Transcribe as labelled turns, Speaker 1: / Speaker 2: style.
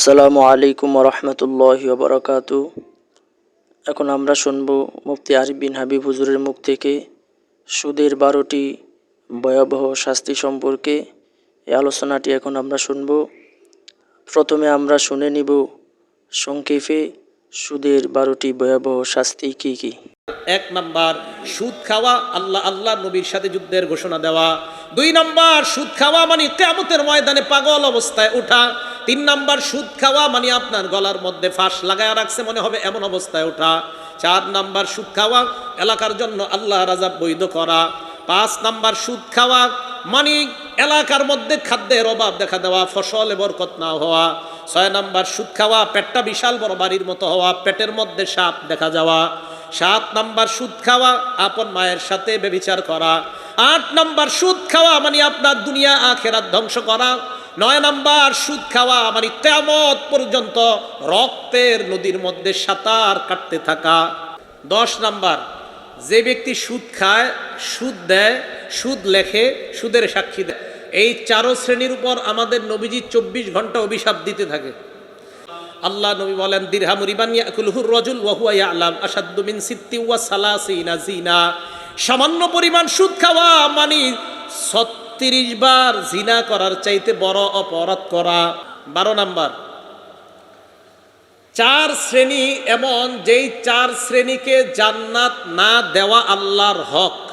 Speaker 1: আসসালামু আলাইকুম রহমতুল্লাহ বরকাতু এখন আমরা শুনব মুফতি আরিফ বিন হাবিব হুজুরের মুখ থেকে সুদের বারোটি ভয়াবহ শাস্তি সম্পর্কে। এই আলোচনাটি এখন আমরা শুনব। প্রথমে আমরা শুনে নিব সংক্ষেপে সুদের বারোটি ভয়াবহ শাস্তি কী কী।
Speaker 2: এক নাম্বার, সুদ খাওয়া, আল্লাহ আল্লাহ নবীর সাথে যুদ্ধের ঘোষণা দেওয়া। দুই নাম্বার, সুদ খাওয়া মানে কেমতের ময়দানে পাগল অবস্থায় ওঠা তিন নাম্বার, সুদ খাওয়া মানে আপনার গলার মধ্যে ফাঁস লাগায় রাখছে, মনে হবে এমন অবস্থায় ওঠা চার নাম্বার, সুদ খাওয়া, এলাকার জন্য আল্লাহ রাজা বৈধ করা। পাঁচ নাম্বার, সুদ খাওয়া মানে এলাকার মধ্যে খাদ্যের অভাব দেখা দেওয়া, ফসলে বরকত না হওয়া, ছয় নাম্বার সুদ খাওয়া, পেটটা বিশাল বড় বাড়ির মতো হওয়া, পেটের মধ্যে সাপ দেখা যাওয়া, সাত নাম্বার সুদ খাওয়া, আপন মায়ের সাথে বেবিচার করা, আট নাম্বার সুদ খাওয়া মানে আপনার দুনিয়া আখেরাত ধ্বংস করা, নয় নাম্বার সুদ খাওয়া মানে তেমত পর্যন্ত রক্তের নদীর মধ্যে সাঁতার কাটতে থাকা, দশ নাম্বার যে ব্যক্তি সুদ খায়, সুদ দেয়, সুদ লেখে, সুদের সাক্ষী দেয়, এই চারো শ্রেণির উপর আমাদের নবীজি চব্বিশ ঘণ্টা অভিশাপ দিতে থাকে। আল্লাহ নবী বলেন দিরহাম রাজুল ওয়া হুয়া ইয়ালাম সিত্তি জিনা সামান্য পরিমাণ সুদ খাওয়া মানে 36 বার জিনা করার চাইতে বড় অপরাধ করা। 12 নাম্বার চার শ্রেণি এমন যেই চার শ্রেণীকে জান্নাত না দেওয়া আল্লাহর হক।